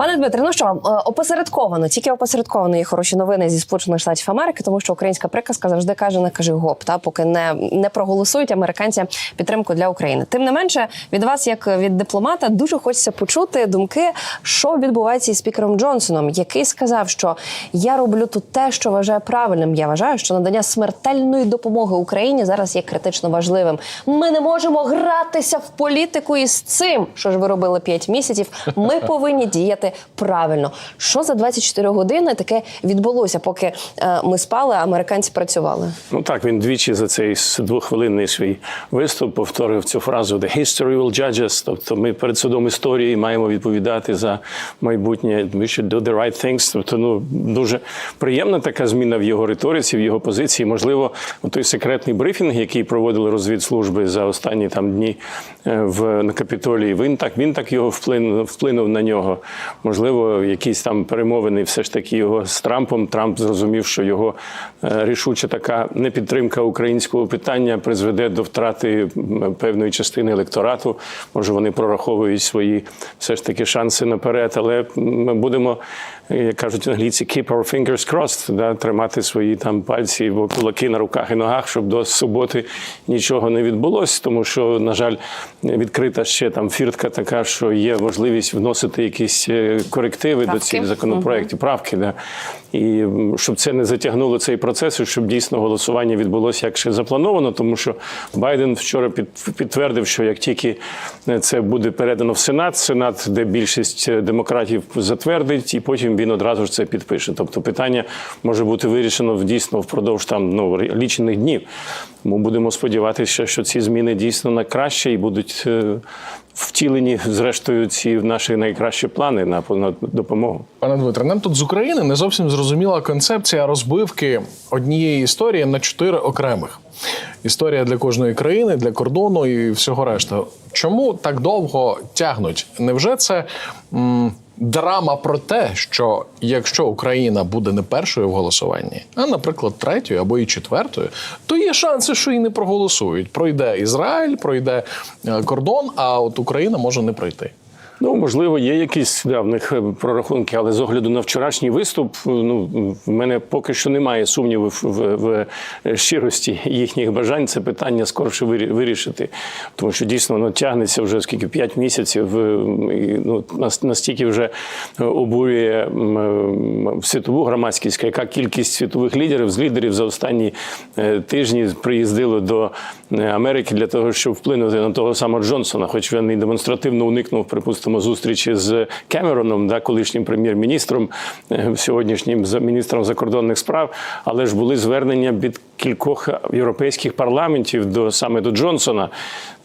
Пане Дмитре, ну що вам е, опосередковано, тільки опосередковано є хороші новини зі Сполучених Штатів Америки, тому що українська приказка завжди каже: не кажи гоп, та поки не, не проголосують американці підтримку для України. Тим не менше, від вас, як від дипломата, дуже хочеться почути думки, що відбувається із спікером Джонсоном, який сказав, що я роблю тут те, що вважаю правильним. Я вважаю, що надання смертельної допомоги Україні зараз є критично важливим. Ми не можемо гратися в політику із цим, що ж ви робили 5 місяців. Ми повинні діяти правильно. Що за 24 години таке відбулося, поки е, ми спали, а американці працювали? Ну так, він двічі за цей двохвилинний свій виступ повторив цю фразу «The history will judge us». Тобто ми перед судом історії маємо відповідати за майбутнє. We should do the right things. Тобто, ну дуже приємна така зміна в його риториці, в його позиції. Можливо, той секретний брифінг, який проводили розвідслужби за останні там дні е, в на капітолії. Він так він так його вплинув, вплинув на нього. Можливо, якісь там перемовини, все ж таки його з Трампом. Трамп зрозумів, що його е, рішуча така непідтримка українського питання призведе до втрати певної частини електорату. Може, вони прораховують свої все ж таки шанси наперед, але ми будемо, е, як кажуть англійці, keep our fingers crossed, да, тримати свої там пальці або кулаки на руках і ногах, щоб до суботи нічого не відбулося, тому що, на жаль, відкрита ще там фіртка така, що є можливість вносити якісь корективи до Правки. цих законопроєктів, правки. Да. І щоб це не затягнуло цей процес, і щоб дійсно голосування відбулося як ще заплановано, тому що Байден вчора підтвердив, що як тільки е, це буде передано в Сенат, Сенат, де більшість е, демократів затвердить, і потім він одразу ж це підпише. Тобто питання може бути вирішено в- дійсно впродовж там ну лічених днів. Ми будемо сподіватися, що ці зміни дійсно на краще і будуть е, втілені зрештою ці наші найкращі плани на допомогу. Пане Дмитре, нам тут з України не зовсім зрозуміла концепція розбивки однієї історії на чотири окремих. Історія для кожної країни, для кордону і всього решта. Чому так довго тягнуть? Невже це м, драма про те, що якщо Україна буде не першою в голосуванні, а, наприклад, третьою або і четвертою, то є шанси, що і не проголосують. Пройде Ізраїль, пройде е, кордон, а от Україна може не пройти. Ну, можливо, є якісь да, в них е, прорахунки, але з огляду на вчорашній виступ, е, ну в мене поки що немає сумнівів в, в щирості їхніх бажань. Це питання скорше вирі- вирішити, тому що дійсно воно тягнеться вже скільки 5 місяців. е, І, ну, нас- настільки вже обурює світову громадськість, яка кількість світових лідерів з лідерів за останні е, тижні приїздило до е, Америки для того, щоб вплинути на того самого Джонсона, хоч він і демонстративно уникнув, припустимо, зустрічі з Кемероном, да, колишнім прем'єр-міністром, е, сьогоднішнім міністром закордонних справ, але ж були звернення від кількох європейських парламентів до саме до Джонсона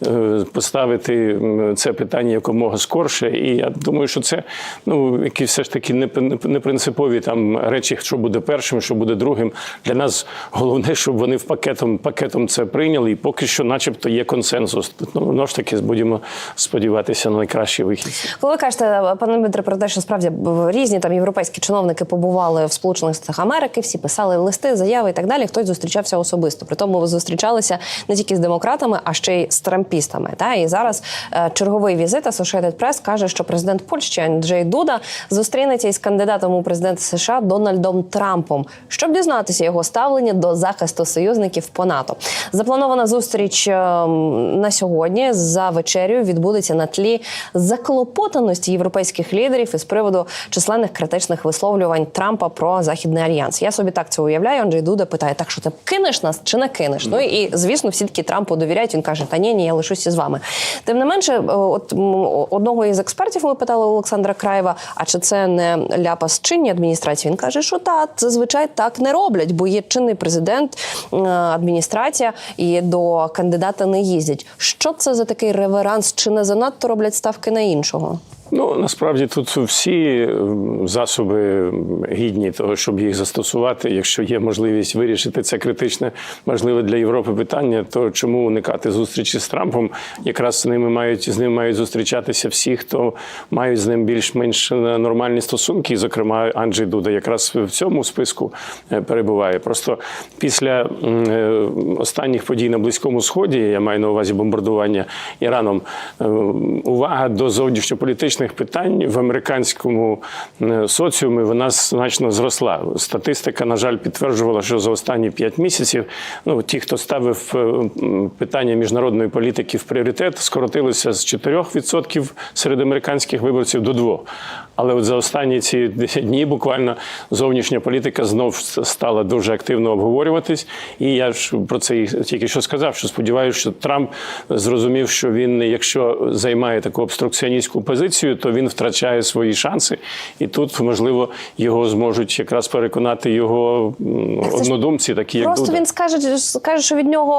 е, поставити це питання якомога скорше. І я думаю, що це ну які все ж таки не, не, принципові там речі, що буде першим, що буде другим. Для нас головне, щоб вони в пакетом пакетом це прийняли, і поки що, начебто, є консенсус. Ну, ж таки будемо сподіватися на найкращий вихід. Коли кажете, пане Дмитре, про те, що справді різні там європейські чиновники побували в Сполучених Штатах Америки, всі писали листи, заяви і так далі. Хтось зустрічався особисто. При тому ви зустрічалися не тільки з демократами, а ще й з трампістами. Та і зараз е, черговий візит Associated Press каже, що президент Польщі Анджей Дуда зустрінеться із кандидатом у президенти США Дональдом Трампом, щоб дізнатися його ставлення до захисту союзників по НАТО. Запланована зустріч е, на сьогодні за вечерю відбудеться на тлі заклопотаності європейських лідерів із приводу численних критичних висловлювань Трампа про західний альянс. Я собі так це уявляю. Анджей Дуда питає: так що ти кинеш нас чи не кинеш? Ну і звісно, всі таки Трампу довіряють. Він каже: Та ні, ні, я лишуся з вами. Тим не менше, е, от одного із експертів ми питали Олександра Краєва: а чи це не ляпас чинній адміністрації? Він каже, що так, зазвичай так не роблять, бо є чинний президент, е, адміністрація і до кандидата не їздять. Що це за такий реверанс? Чи не занадто роблять ставки на іншого? Ну насправді тут всі засоби гідні того, щоб їх застосувати. Якщо є можливість вирішити це критичне, можливе для Європи питання, то чому уникати зустрічі з Трампом? Якраз з ними мають з ним мають зустрічатися всі, хто мають з ним більш-менш нормальні стосунки. Зокрема, Анджей Дуда якраз в цьому списку е, перебуває. Просто після е, останніх подій на Близькому Сході, я маю на увазі бомбардування Іраном, е, увага до зовнішньополітичних політичних питань в американському е, соціумі вона значно зросла. Статистика, на жаль, підтверджувала, що за останні 5 місяців ну, ті, хто ставив е, питання міжнародної політики в пріоритет, скоротилися з 4% серед американських виборців до 2%. Але от за останні ці 10 дні буквально зовнішня політика знов стала дуже активно обговорюватись. І я ж про це тільки що сказав, що сподіваюся, що Трамп зрозумів, що він, якщо займає таку обструкціоністську позицію, то він втрачає свої шанси. І тут, можливо, його зможуть якраз переконати його однодумці, такі як Просто Дуда. він скаже, скаже, що від нього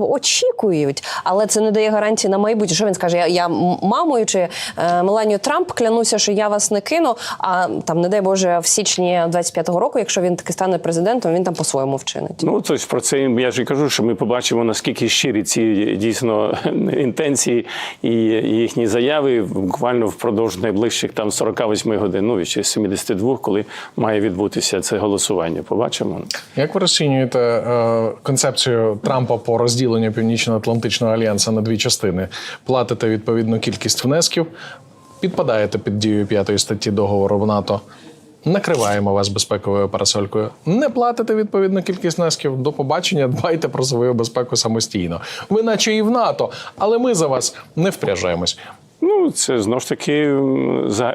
е, очікують, але це не дає гарантії на майбутнє. Що він скаже? Я, я мамою чи е, Меланію Трамп клянуся, що я вас не кину. А там, не дай Боже, в січні 25-го року, якщо він таки стане президентом, він там по-своєму вчинить. Ну, тобто про це я ж і кажу, що ми побачимо, наскільки щирі ці дійсно інтенції і їхні заяви буквально впродовж найближчих там 48 годин, ну чи 72, коли має відбутися це голосування. Побачимо. Як ви розцінюєте е, концепцію Трампа по розділенню Північно-Атлантичного альянсу на дві частини? Платите відповідну кількість внесків, підпадаєте під дію п'ятої статті договору в НАТО. Накриваємо вас безпековою парасолькою. Не платите відповідну кількість внесків. До побачення, дбайте про свою безпеку самостійно. Ви наче і в НАТО, але ми за вас не впряжаємось. Ну, це знову ж таки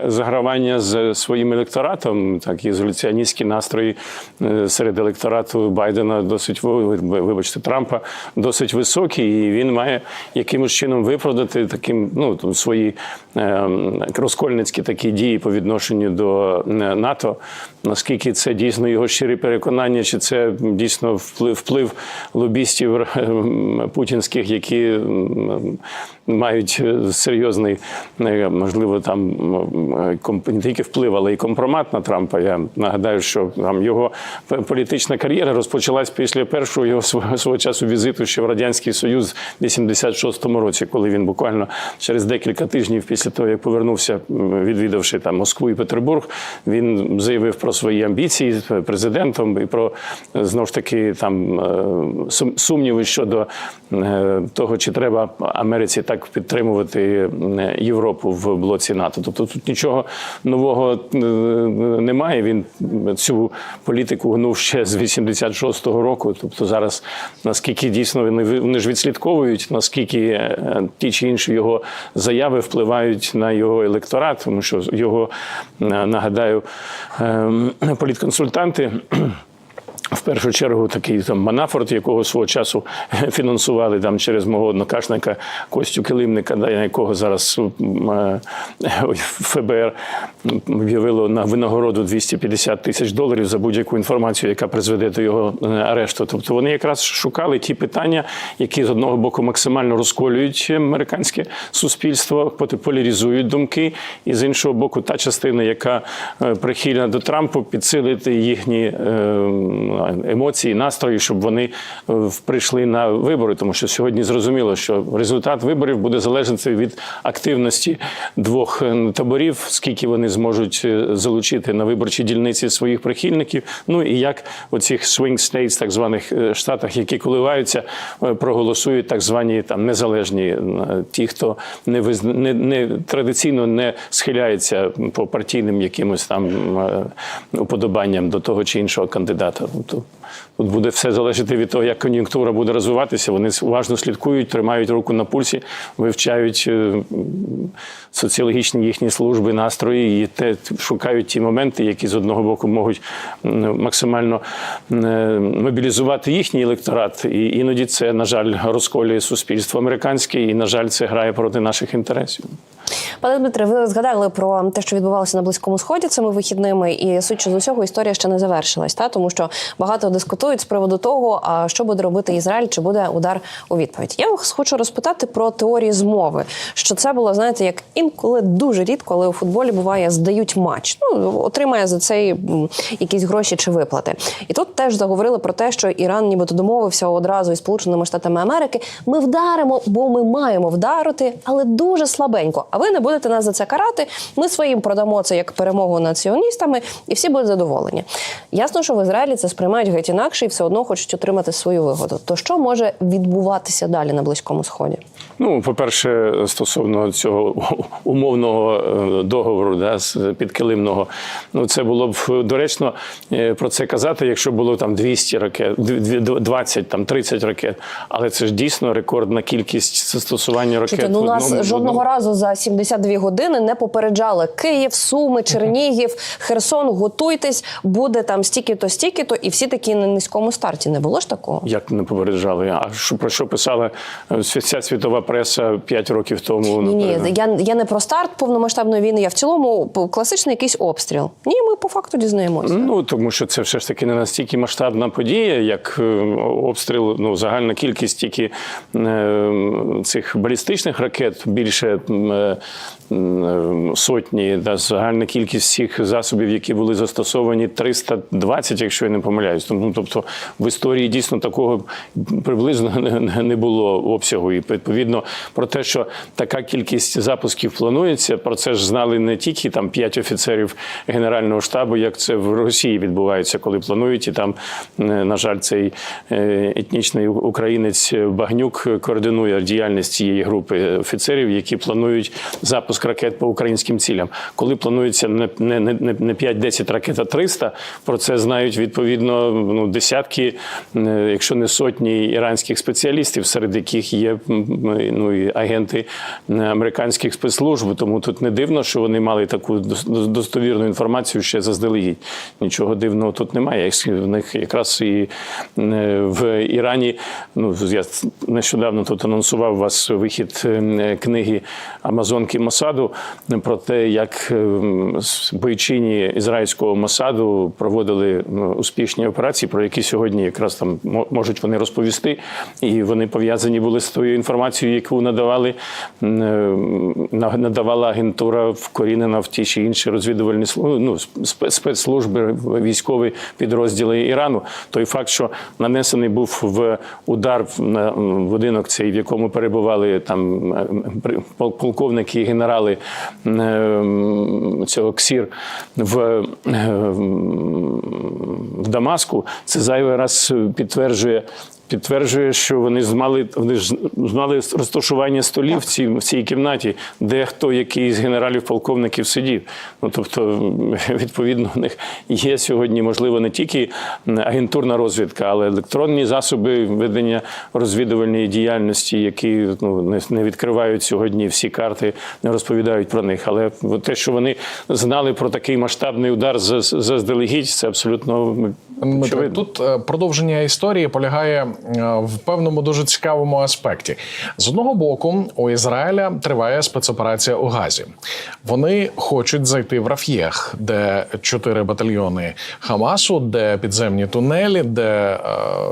загравання з своїм електоратом. Так, ізоляціоністські настрої е, серед електорату Байдена досить ви- ви- вибачте, Трампа досить високі, і він має якимось чином виправдати таким ну свої е, розкольницькі такі дії по відношенню до е, НАТО. Наскільки це дійсно його щирі переконання, чи це дійсно вплив, вплив лобістів путінських, які мають е, серйозний, е, можливо, там не тільки вплив, але й компромат на Трампа. Я нагадаю, що там його політична кар'єра розпочалась після першого його свого, часу візиту ще в радянський союз в 86-му році, коли він буквально через декілька тижнів після того, як повернувся, відвідавши там Москву і Петербург, він заявив про свої амбіції президентом і про знову ж таки там е, сумніви щодо того, чи треба Америці так підтримувати е, Європу в блоці НАТО. Тобто тут нічого нового е, немає. Він цю політику гнув ще з 86-го року. Тобто зараз наскільки дійсно вони вони ж відслідковують, наскільки е, ті чи інші його заяви впливають на його електорат, тому що його нагадаю ем, політконсультанти. В першу чергу такий там Манафорт, якого свого часу фінансували там через мого однокашника Костю Килимника, да, якого зараз е, ФБР об'явило на винагороду 250 тисяч доларів за будь-яку інформацію, яка призведе до його е, арешту. Тобто вони якраз шукали ті питання, які з одного боку максимально розколюють американське суспільство, поляризують думки, і з іншого боку, та частина, яка е, прихильна до Трампу, підсилити їхні емоції, настрої, щоб вони е, прийшли на вибори, тому що сьогодні зрозуміло, що результат виборів буде залежати від активності двох е, таборів, скільки вони зможуть е, залучити на виборчі дільниці своїх прихильників. Ну і як у цих swing states, так званих штатах, які коливаються, проголосують так звані там незалежні ті, хто не визна... не, не традиційно не схиляється по партійним якимось там уподобанням до того чи іншого кандидата. Тобто тут буде все залежати від того, як кон'юнктура буде розвиватися. Вони уважно слідкують, тримають руку на пульсі, вивчають е, соціологічні їхні служби, настрої і те шукають ті моменти, які з одного боку можуть максимально е, мобілізувати їхній електорат. І іноді це, на жаль, розколює суспільство американське, і, на жаль, це грає проти наших інтересів. Пане Дмитре, ви згадали про те, що відбувалося на близькому сході цими вихідними, і судячи з усього, історія ще не завершилась, та тому що багато дискутують з приводу того, а що буде робити Ізраїль, чи буде удар у відповідь. Я вас хочу розпитати про теорії змови. Що це було, знаєте, як інколи дуже рідко, коли у футболі буває, здають матч. Ну отримає за цей якісь гроші чи виплати. І тут теж заговорили про те, що Іран нібито домовився одразу із Сполученими Штатами Америки. Ми вдаримо, бо ми маємо вдарити, але дуже слабенько. А ви не будете нас за це карати. Ми своїм продамо це як перемогу над сіоністами, і всі будуть задоволені. Ясно, що в Ізраїлі це сприймають геть інакше і все одно хочуть отримати свою вигоду. То що може відбуватися далі на близькому сході? Ну, по-перше, стосовно цього умовного е, договору, да, з- підкилимного, ну це було б доречно е, про це казати, якщо було там 200 ракет, дві- дві- 20, там 30 ракет. Але це ж дійсно рекордна кількість застосування ракет. Чуєте, ну в нас одному- в жодного одному- разу за 72 години не попереджали Київ, Суми, Чернігів, Херсон. Готуйтесь, буде там стільки-то, стільки-то, і всі такі на низькому старті. Не було ж такого? Як не попереджали? А що про що писала е, вся світова преса 5 років тому? Ні, ні, я, я не про старт повномасштабної війни, я в цілому класичний якийсь обстріл. Ні, ми по факту дізнаємося. Ну тому що це все ж таки не настільки масштабна подія, як е, обстріл. Ну загальна кількість тільки е, цих балістичних ракет більше сотні. Да, загальна кількість всіх засобів, які були застосовані, 320, якщо я не помиляюсь. Тому тобто в історії дійсно такого приблизно не- не- було обсягу. І відповідно про те, що така кількість запусків планується, про це ж знали не тільки там п'ять офіцерів Генерального штабу, як це в Росії відбувається, коли планують, і там, е, на жаль, цей е, етнічний українець Багнюк координує діяльність цієї групи офіцерів, які планують запуск ракет по українським цілям. Коли планується не, не, не, не 5-10 ракет, а 300, про це знають відповідно ну, десятки, якщо не сотні іранських спеціалістів, серед яких є ну, і агенти американських спецслужб. Тому тут не дивно, що вони мали таку достовірну інформацію ще заздалегідь. Нічого дивного тут немає. В них якраз і в Ірані. Ну я нещодавно тут анонсував вас вихід книги Амазонки Мосаду про те, як бойчині ізраїльського Мосаду проводили успішні операції, про які сьогодні якраз там мо- можуть вони розповісти, і вони пов'язані були з тою інформацією, яку надавали е, на- надавала агентура вкорінена в ті чи інші розвідувальні ну, спецслужби, військові підрозділи Ірану. Той факт, що нанесений був в удар на будинок, цей в якому перебували там е, полковники і генерали е, цього КСІР в, в Дамаску, це зайвий раз підтверджує. Підтверджує, що вони змали вони ж змали розташування столів в цій, в цій кімнаті, де хто який з генералів полковників сидів. Ну тобто, відповідно, у них є сьогодні, можливо, не тільки агентурна розвідка, але електронні засоби ведення розвідувальної діяльності, які ну не, не відкривають сьогодні всі карти, не розповідають про них. Але те, що вони знали про такий масштабний удар за- заздалегідь, це абсолютно очевидно. тут е, продовження історії полягає в певному дуже цікавому аспекті. З одного боку, у Ізраїля триває спецоперація у Газі. Вони хочуть зайти в Раф'єх, де чотири батальйони Хамасу, де підземні тунелі, де е,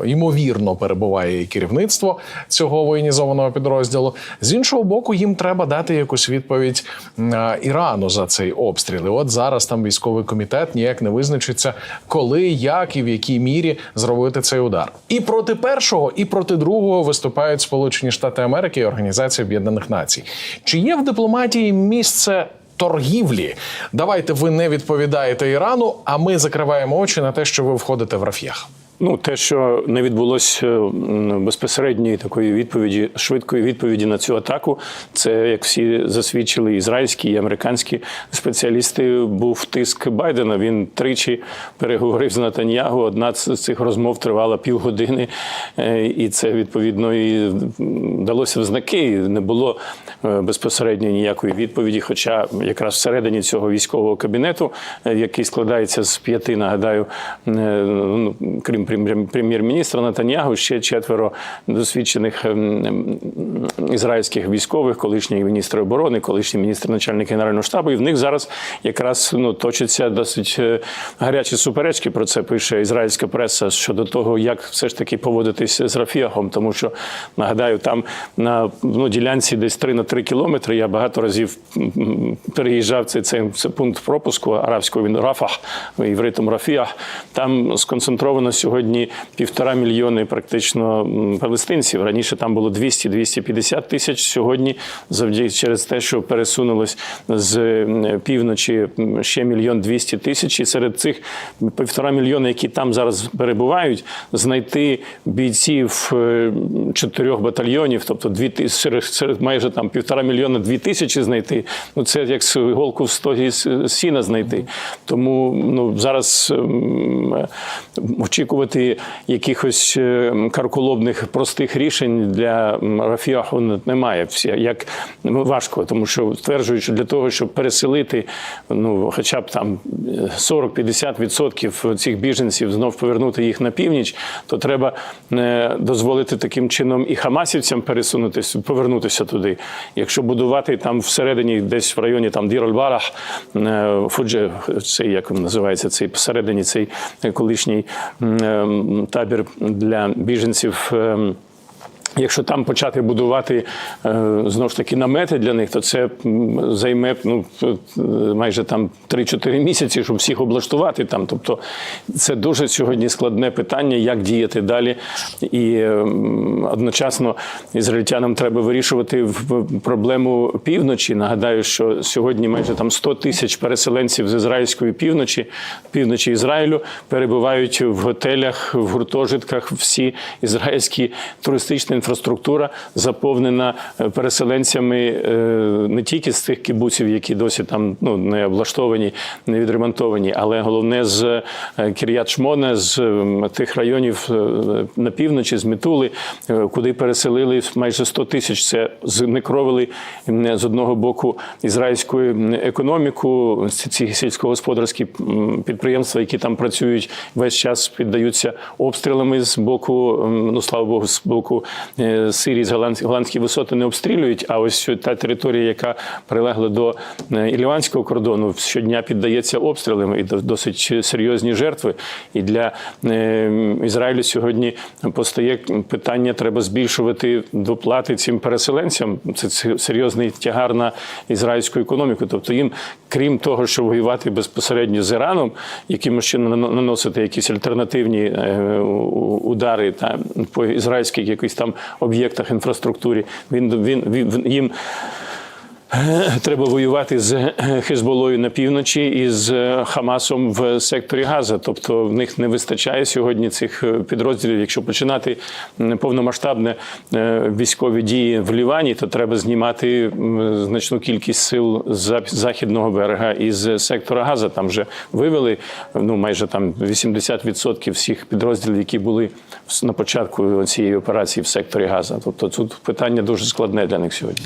ймовірно перебуває і керівництво цього воєнізованого підрозділу. З іншого боку, їм треба дати якусь відповідь е, Ірану за цей обстріл. І от зараз там військовий комітет ніяк не визначиться, коли, як і в якій мірі зробити цей удар. І проти першого, і проти другого виступають Сполучені Штати Америки і Організація Об'єднаних Націй. Чи є в дипломатії місце? Торгівлі, давайте ви не відповідаєте Ірану, а ми закриваємо очі на те, що ви входите в Раф'ях. Ну, те, що не відбулося безпосередньої такої відповіді, швидкої відповіді на цю атаку, це як всі засвідчили ізраїльські і американські спеціалісти. Був тиск Байдена. Він тричі переговорив з Натаньягу. Одна з цих розмов тривала півгодини, Е, і це відповідно і далося в знаки. Не було е, безпосередньо ніякої відповіді. Хоча якраз всередині цього військового кабінету, е, який складається з п'яти, нагадаю, е, ну, крім прем'єр-міністра Натаньягу, ще четверо досвідчених ем, ем, ізраїльських військових, колишній міністр оборони, колишній міністр начальник генерального штабу. І в них зараз якраз ну точаться досить е, гарячі суперечки. Про це пише ізраїльська преса щодо того, як все ж таки поводитись з Рафіахом. Тому що нагадаю, там на ну, ділянці десь 3 на 3 кілометри. Я багато разів переїжджав цей, цей, це пункт пропуску арабського він Рафах, івритом Рафіах. Там сконцентровано сьогодні півтора мільйони практично палестинців. Раніше там було 200-250 250 тисяч сьогодні, завдяки через те, що пересунулось з е, півночі ще мільйон 200 тисяч. І серед цих півтора мільйона, які там зараз перебувають, знайти бійців е, чотирьох батальйонів, тобто дві серед, майже там півтора мільйона дві тисячі знайти. Ну це як с- іголку в стогі с- сіна знайти. Тому ну зараз ем, е, очікувати якихось е, карколобних простих рішень для м, Не- немає. Всі як ну, важко, тому що стверджують, що для того, щоб переселити ну хоча б там е, 40-50% цих біженців знов повернути їх на північ, то треба е, дозволити таким чином і хамасівцям пересунутися, повернутися туди. Якщо будувати там всередині, десь в районі там Дір-Аль-Барах, е, Фудже, цей як він називається, цей всередині цей колишній е, табір для біженців. Якщо там почати будувати е, знову ж таки намети для них, то це займе ну, е, майже там 3-4 місяці, щоб всіх облаштувати там. Тобто це дуже сьогодні складне питання, як діяти далі. І е, одночасно ізраїльтянам треба вирішувати проблему півночі. Нагадаю, що сьогодні майже там 100 тисяч переселенців з ізраїльської півночі, півночі Ізраїлю, перебувають в готелях, в гуртожитках. Всі ізраїльські туристичні інфраструктура заповнена е, переселенцями е, не тільки з тих кібуців, які досі там ну не облаштовані, не відремонтовані, але головне з е, Кір'ят Шмоне, з тих районів на півночі, з Мітули, е, куди переселили майже 100 тисяч. Це знекровили м, з одного боку ізраїльську економіку, ці- сільськогосподарські підприємства, які там працюють, весь час піддаються обстрілами з боку, ну слава Богу, з боку Сирії, з голландські висоти не обстрілюють. А ось та територія, яка прилегла до е, іліванського кордону, щодня піддається обстрілам і до- досить серйозні жертви. І для е, Ізраїлю сьогодні постає питання: треба збільшувати доплати цим переселенцям. Це серйозний тягар на ізраїльську економіку. Тобто їм, крім того, що воювати безпосередньо з Іраном, якимось чином нано- наносити якісь альтернативні е, удари та по ізраїльських якихось там об'єктах інфраструктурі, він він, він їм. Е, Треба воювати з е, Хезболою на півночі і з е, Хамасом в секторі Газа. Тобто в них не вистачає сьогодні цих підрозділів. Якщо починати повномасштабне військові дії в Лівані, то треба знімати значну кількість сил з західного берега і з сектора Газа. Там вже вивели ну майже там 80% всіх підрозділів, які були на початку цієї операції в секторі Газа. Тобто тут питання дуже складне для них сьогодні.